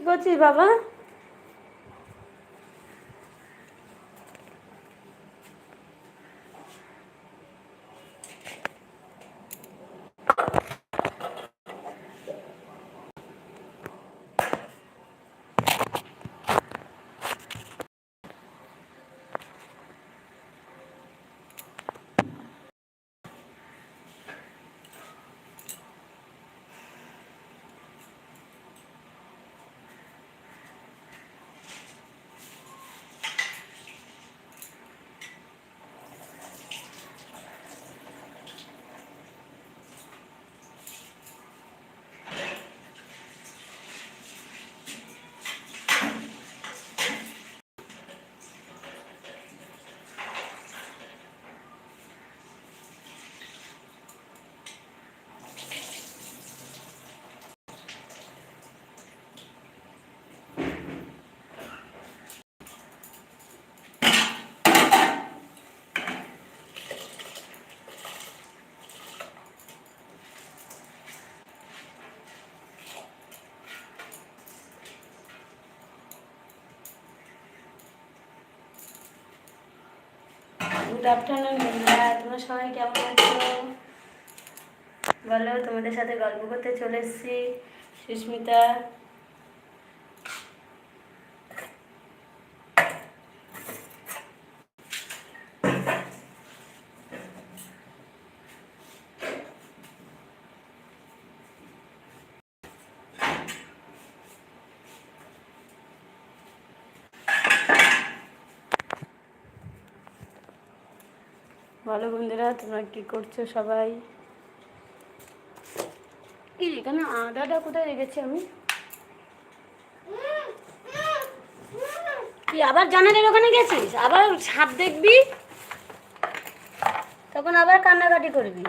কি করছিস বাবা? গুড আফটারনুন বন্ধুরা তোমরা সবাই কেমন আছো? বলো, তোমাদের সাথে গল্প করতে চলে এসেছি। সুস্মিতা বলো বন্ধুরা তোমরা কি করছ সবাই? এখানে আদাটা কোথায় রেখেছি আমি? কি আবার জানালের ওখানে গেছিস? আবার সাপ দেখবি? তখন আবার কান্নাকাটি করবি।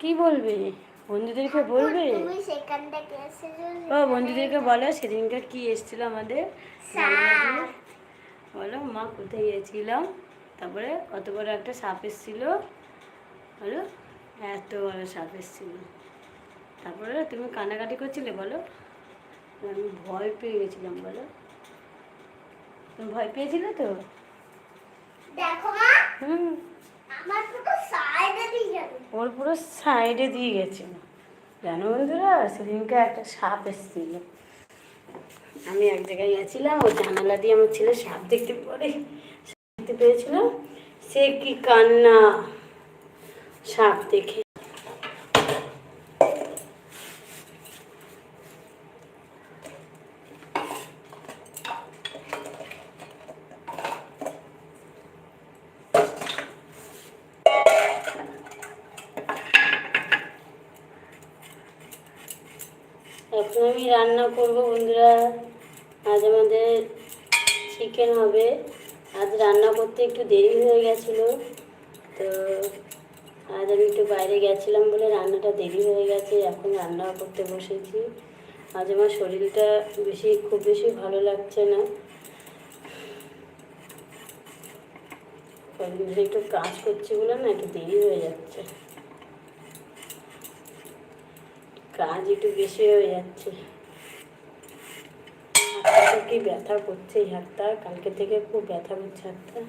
কি বলবে? বন্ধুদেরকে বলবে? ও বন্ধুদেরকে বলো সেদিনকে কি এসেছিল আমাদের? বলো মা কোথায় গিয়েছিলাম? তারপরে কত বড় একটা সাপ এসেছিল বলো? এত বড় সাপ এসেছিল। তারপরে তুমি কান্নাকাটি করছিলে বলো? আমি ভয় পেয়ে গেছিলাম বলো। তুমি ভয় পেয়েছিলে তো? দেখো মা হুম। আমার পুরো সাইডে দিয়ে ওর পুরো সাইডে দিয়ে গেছিল জানো বন্ধুরা সেদিনকে একটা সাপ এসেছিল। আমি এক জায়গায় গেছিলাম, ওই জানালা দিয়ে আমার ছেলে সাপ দেখতে পরে সাপ দেখতে পেয়েছিলাম সে কি কান্না। সাপ দেখে এখন আমি রান্না করব বন্ধুরা আজ আমাদের চিকেন হবে। আজ রান্না করতে একটু দেরি হয়ে গেছিল। তো আজ আমি একটু বাইরে গেছিলাম বলে রান্নাটা দেরি হয়ে গেছে, এখন রান্না করতে বসেছি। আজ আমার শরীরটা বেশি, খুব বেশি ভালো লাগছে না। একটু কাজ করছি বলে না, একটু দেরি হয়ে যাচ্ছে। কাজ একটু বেশি হয়ে যাচ্ছে। হাতটা কি ব্যথা করছে এই হাতটা? কালকে থেকে খুব ব্যথা করছে হাতটা।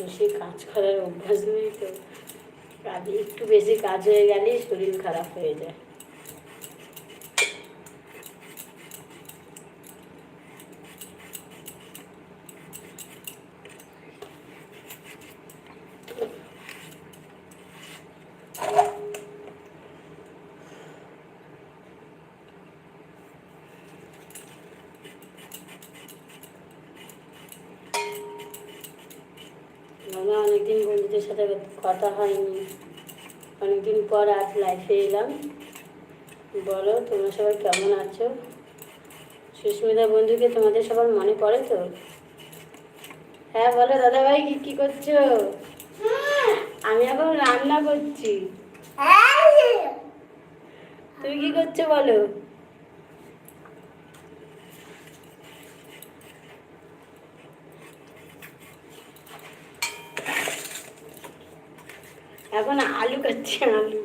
বেশি কাজ করার অভ্যাস নেই তো। কাজে একটু বেশি কাজ হয়ে গেলেই শরীর খারাপ হয়ে যায় আমরা অনেকদিন বন্ধুদের সাথে কথা হয়নি। অনেকদিন পর আজ লাইফে এলাম। বলো তোমরা সবাই কেমন আছো? সুস্মিতা বন্ধুকে তোমাদের সবার মনে পড়ে তো? হ্যাঁ বলো দাদাভাই কি কি করছ? আমি এখন রান্না করছি। হ্যাঁ। তুমি কি করছ বলো? এখন আলু কাটছি আলু।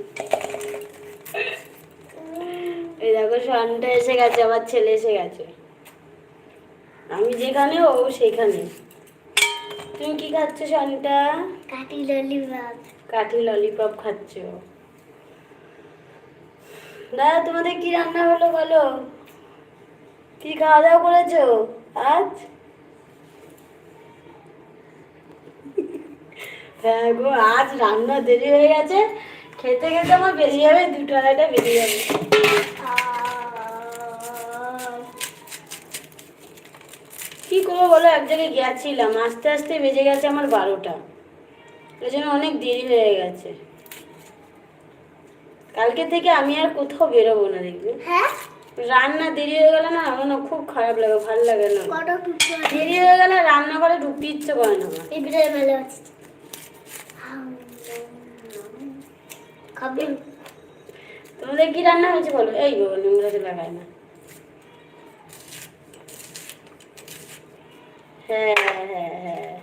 এই দেখো সনটা এসে গেছে আমার ছেলে এসে গেছে। আমি যেখানে ও সেখানে। তুমি কি খাচ্ছ সনটা কাটি ললিপপ কাঠি ললিপপ খাচ্ছ। দাদা তোমাদের কি রান্না হলো বলো? কি খাওয়া দাওয়া করেছ আজ? হ্যাঁ গো আজ রান্না দেরি হয়ে গেছে। খেতে খেতে আমার বেরিয়ে যাবে দুটো আড়াইটা বেরিয়ে যাবে। কি করব বলো এক জায়গায় গেছিলাম আস্তে আস্তে বেজে গেছে আমার বারোটা। ওই জন্য অনেক দেরি হয়ে গেছে। কালকে থেকে আমি আর কোথাও বেরোবো না দেখবে? হ্যাঁ? রান্না দেরি হয়ে গেলে না আমার না খুব খারাপ লাগে ভালো লাগে না। দেরি হয়ে গেলে রান্না করে ঢুকতে ইচ্ছে করে না আমার এবারে ভালো আছে খাবি? তোমাদের কি রান্না হয়েছে বলো? এই বাবা নোংরাতে লাগায় না। হ্যাঁ হ্যাঁ হ্যাঁ।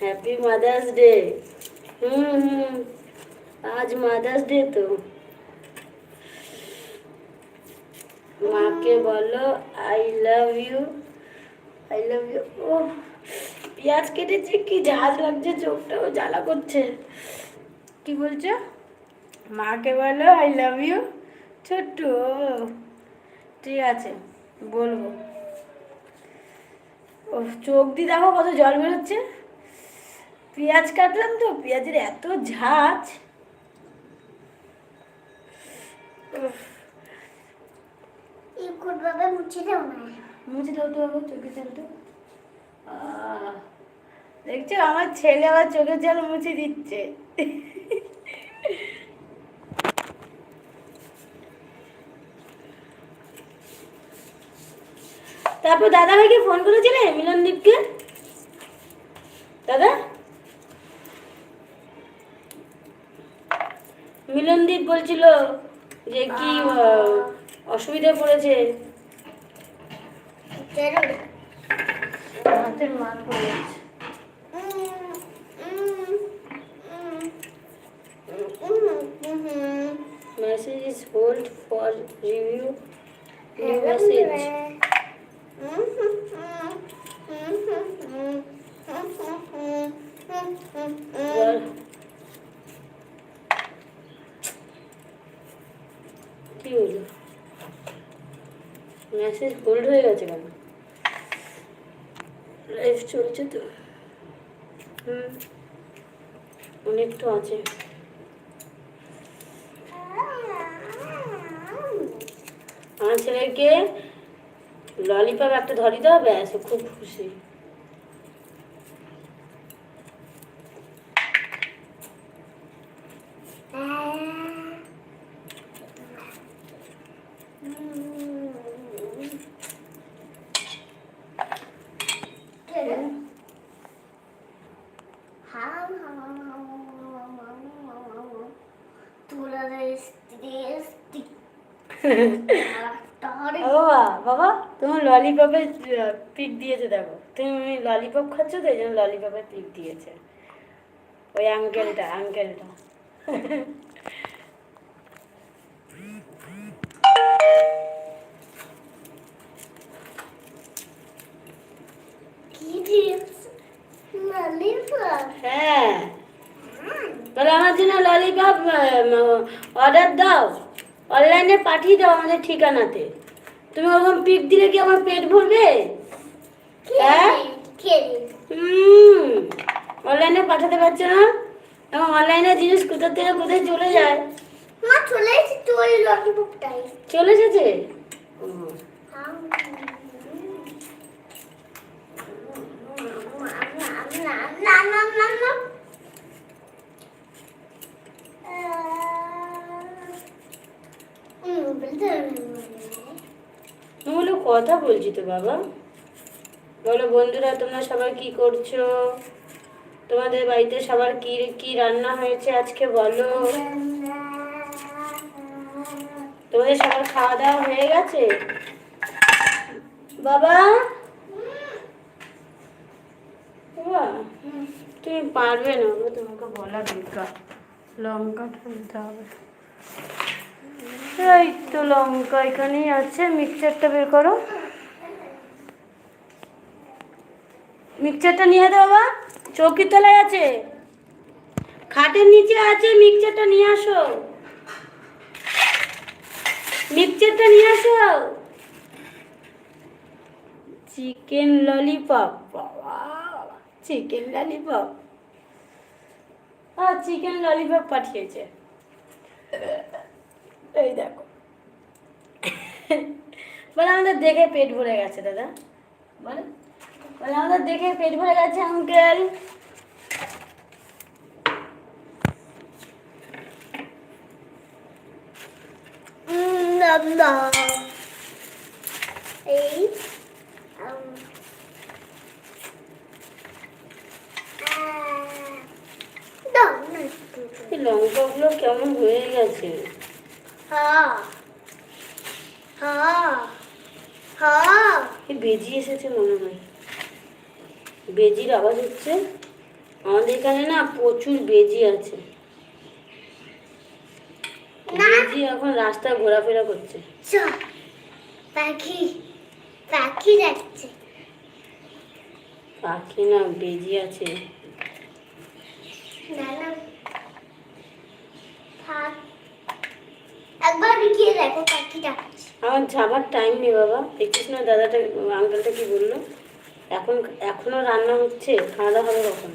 Happy mother's day hmm hmm. আজ মাদার্স ডে তো। মাকে বলো I love you I love you ও পেঁয়াজ কেটেছে কি ঝাঁজ লাগছে চোখটাও জ্বালা করছে। কি বলছো? মাকে বলো আই লাভ ইউ ছোট্ট ঠিক আছে বলব। ও চোখ দিয়ে দেখো কত জল বেরোচ্ছে। পেঁয়াজ কাটলাম তো পেঁয়াজের এত ঝাঁজ। বাবা মুছে দাও না। মুছে দাও তো চোখে তো দেখছ আমার ছেলে আবার চোখের জল মুছে দিচ্ছে। তারপর দাদা ভাইকে ফোন করেছিলে মিলনদীপকে দাদা? মিলনদীপ বলছিল যে কি অসুবিধায় পড়েছে। হাতের মান পড়ে যাচ্ছে Message is hold for review. New message. Well, কি হলো মেসেজ হোল্ড হয়ে গেছে কেন? লাইফ চলছে তো। হুম। অনেকটা আছে। ছেলেকে ললিপপ একটা ধরি দাও ব্যাস খুব খুশি তোরা ও বাবা, বাবা তোমার ললিপপের পিক দিয়েছে দেখো। তুমি ললিপপ খাচ্ছ তো এই জন্য ললিপপের পিক দিয়েছে। ওই আঙ্কেলটা আঙ্কেলটা কি হ্যাঁ। তাহলে আমার জন্য ললিপপ অর্ডার দাও। অনলাইনে পাঠিয়ে দাও আমাদের ঠিকানাতে। তুমি ওরকম পিক দিলে কি আমার পেট ভরবে হ্যাঁ হুম অনলাইনে পাঠাতে পারছ না এবং অনলাইনে জিনিস কোথা থেকে কোথায় চলে যায় মা চলে এসেছি তো ওই ললিপপটাই চলে এসেছে বলো, কথা বলছি তো বাবা। বলো, বন্ধুরা, তোমরা সবাই কি করছ? তোমাদের বাড়িতে সবার কি কি রান্না হয়েছে আজকে বলো? তোমাদের সবার খাওয়া দাওয়া হয়ে গেছে? বাবা? তুমি পারবে না তোমাকে বলা দরকার। লঙ্কা তুলতে হবে। এই তো লঙ্কা এখানেই আছে। মিক্সচারটা বের করো। মিক্সচারটা নিয়ে দে বাবা। চৌকির তলায় আছে। খাটের নিচে আছে, মিক্সচারটা নিয়ে আসো। মিক্সচারটা নিয়ে আসো। চিকেন ললিপপ, বাবা। Chicken lollipop. চিকেন ললিপপ পাঠিয়েছে। এই দেখো। বলে আমাদের দেখে পেট ভরে গেছে, দাদা। বলে বলে আমাদের দেখে পেট ভরে গেছে আঙ্কেল এই লঙ্কাগুলো কেমন হয়ে গেছে? বেজি এসেছে মনে হয়। বেজির আওয়াজ হচ্ছে আমাদের এখানে না প্রচুর বেজি আছে। বেজি এখন রাস্তায় ঘোরাফেরা করছে। পাখি পাখি যাচ্ছে। পাখি না বেজি আছে। না না। একবার গিয়ে দেখো পাখি আমার যাবার টাইম নেই বাবা। দেখিস না দাদাটা আঙ্কেলটা কি বলল? এখন এখনও রান্না হচ্ছে খাওয়া দাওয়া হবে কখন?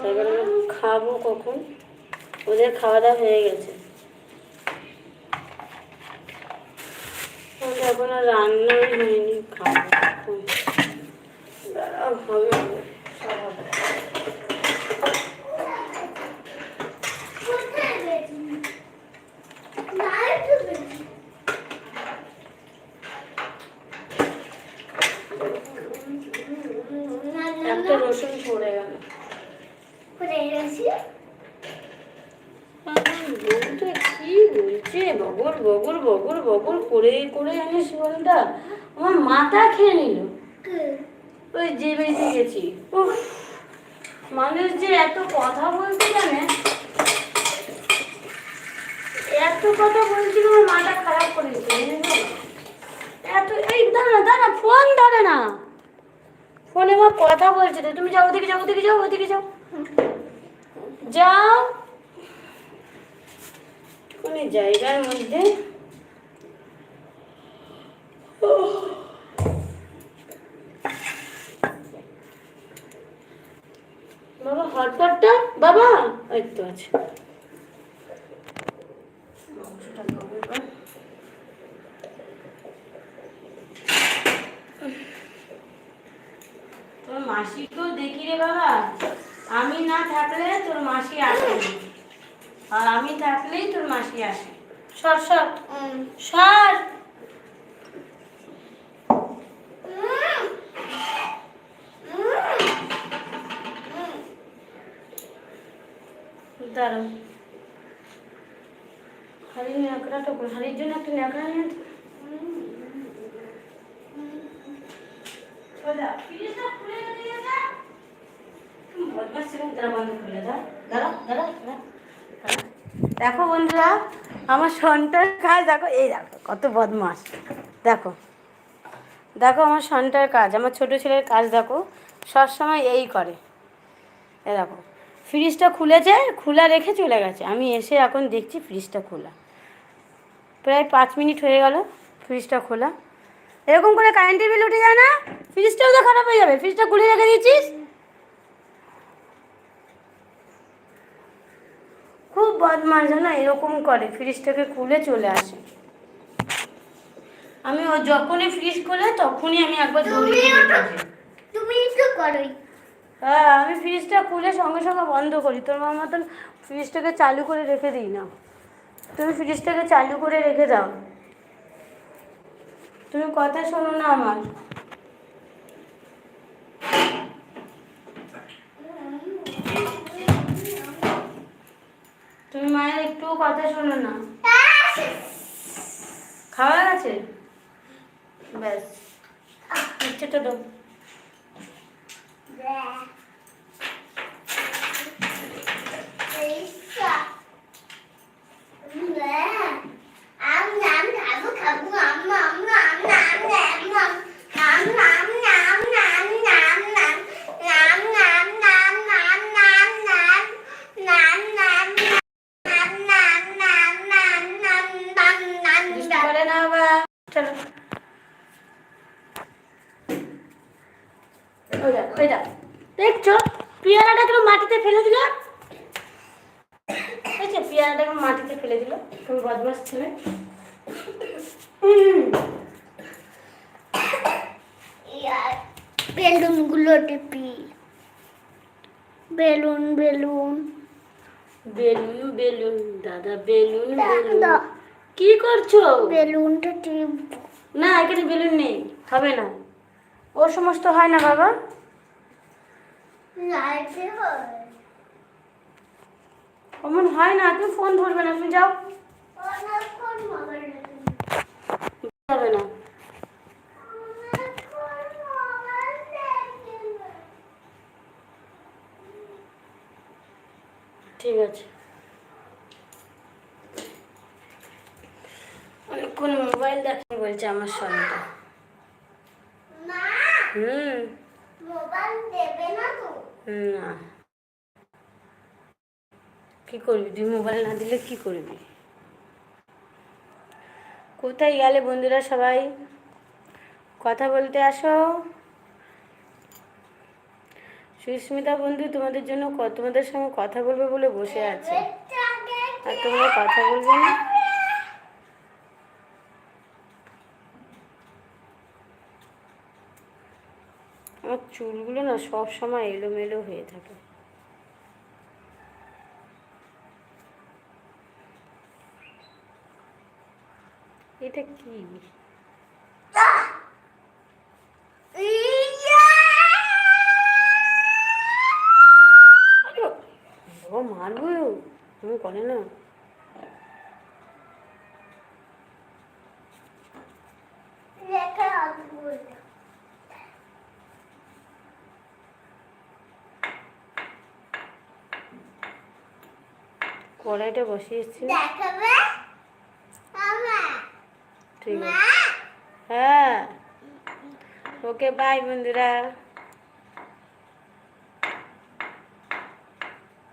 তারপরে খাব কখন? ওদের খাওয়া দাওয়া হয়ে গেছে। আমাদের এখনও রান্নাই হয়নি হবে, সব হবে। কোথায় গেছি না একটু গেছি না না একটা রসুন পড়ে গেল। কোথায় গেছি। বউটা কি বলছে বগর বগর বগর বগর করে করে জানিস বলটা। আমার মাথা খেয়ে নিল। ওই যে বেরিয়ে গেছি। মানুষ যে এত কথা বলতে জানে? এত কথা বলছিল আমার মাথা খারাপ করে দিচ্ছে জানিস তো? এত এই দাঁড়া দাঁড়া ফোন ধরে না। ফোনে আমার কথা বলছে তো। তুমি যাও, ওদিকে যাও ওদিকে যাও ওদিকে যাও। যাও। কোন জায়গার মধ্যে। বাবা হটপটটা বাবা, এই তো আছে মাংসটা খাব এবার। তোর মাসিকেও দেখি রে বাবা। আমি না থাকলে তোর মাসি আসে আর আমি থাকলেই তোর মাসি আসে। সর সর। সর। দাঁড়াও। হাড়ি ন্যাকড়াটা? হাড়ির জন্য একটা ন্যাকড়া নিয়ে আয়। দেখো বন্ধুরা, আমার সন্টার কাজ, দেখো, এই দেখো, কত বদমাস দেখো দেখো আমার সন্টার কাজ, আমার ছোট ছেলের কাজ, দেখো, সবসময় এই করে। এ দেখো ফ্রিজটা খুলেছে, খোলা রেখে চলে গেছে। আমি এসে এখন দেখছি ফ্রিজটা খোলা। প্রায় পাঁচ মিনিট হয়ে গেল ফ্রিজটা খোলা। এরকম করে কারেন্টের বিল উঠে যায় না? ফ্রিজটাও তো খারাপ হয়ে যাবে। ফ্রিজটা খুলে রেখে দিয়েছিস খুব বদমাস জানো এরকম করে ফ্রিজটাকে খুলে চলে আসে। আমি ও যখনই ফ্রিজ খোলে তখনই আমি একবার দৌড়িয়ে তুমিও তো তুমি তো করোই। হ্যাঁ আমি ফ্রিজটা খুলে সঙ্গে সঙ্গে বন্ধ করি। তোর মার মতন ফ্রিজটাকে চালু করে রেখে দিই না। তুমি ফ্রিজটাকে চালু করে রেখে দাও। তুমি কথা শোনো না আমার। একটু কথা শোনো না। খাওয়া গেছে? ব্যাস ইচ্ছেটা দাও। পেয়ারাটা কেন মাটিতে ফেলে দিল। তুমি বদমাস ছেলে। হুম। বেলুনগুলো টিপি। Balloon balloon. বেলুন বেলুন দাদা বেলুন বেলুন। কি করছ? বেলুনটা টিপ। না এখানে বেলুন নেই হবে না। ওর সমস্ত হয় না বাবা? লাইটে হয়। অমন হয় না তুমি ফোন ধরবে না তুমি যাও। না। ঠিক আছে। অনেকক্ষণ মোবাইল দেখে বলছে আমার সঙ্গে। হুম। মোবাইল দেবে না তো? না। কি করবি? তুই মোবাইল না দিলে কি করবি? কোথায় গেলে বন্ধুরা সবাই? কথা বলতে আসো। সুস্মিতা বন্ধু, তোমাদের জন্য তোমাদের সঙ্গে কথা বলবে বলে বসে আছে। আর তোমরা কথা বলবে না? আমার চুলগুলো না সব সময় এলোমেলো হয়ে থাকে। এটা কি? মারবো? আমি করে না কড়াইটা বসিয়ে এসেছি দেখাবে? ঠিক আছে। হ্যাঁ। ওকে বাই বন্ধুরা।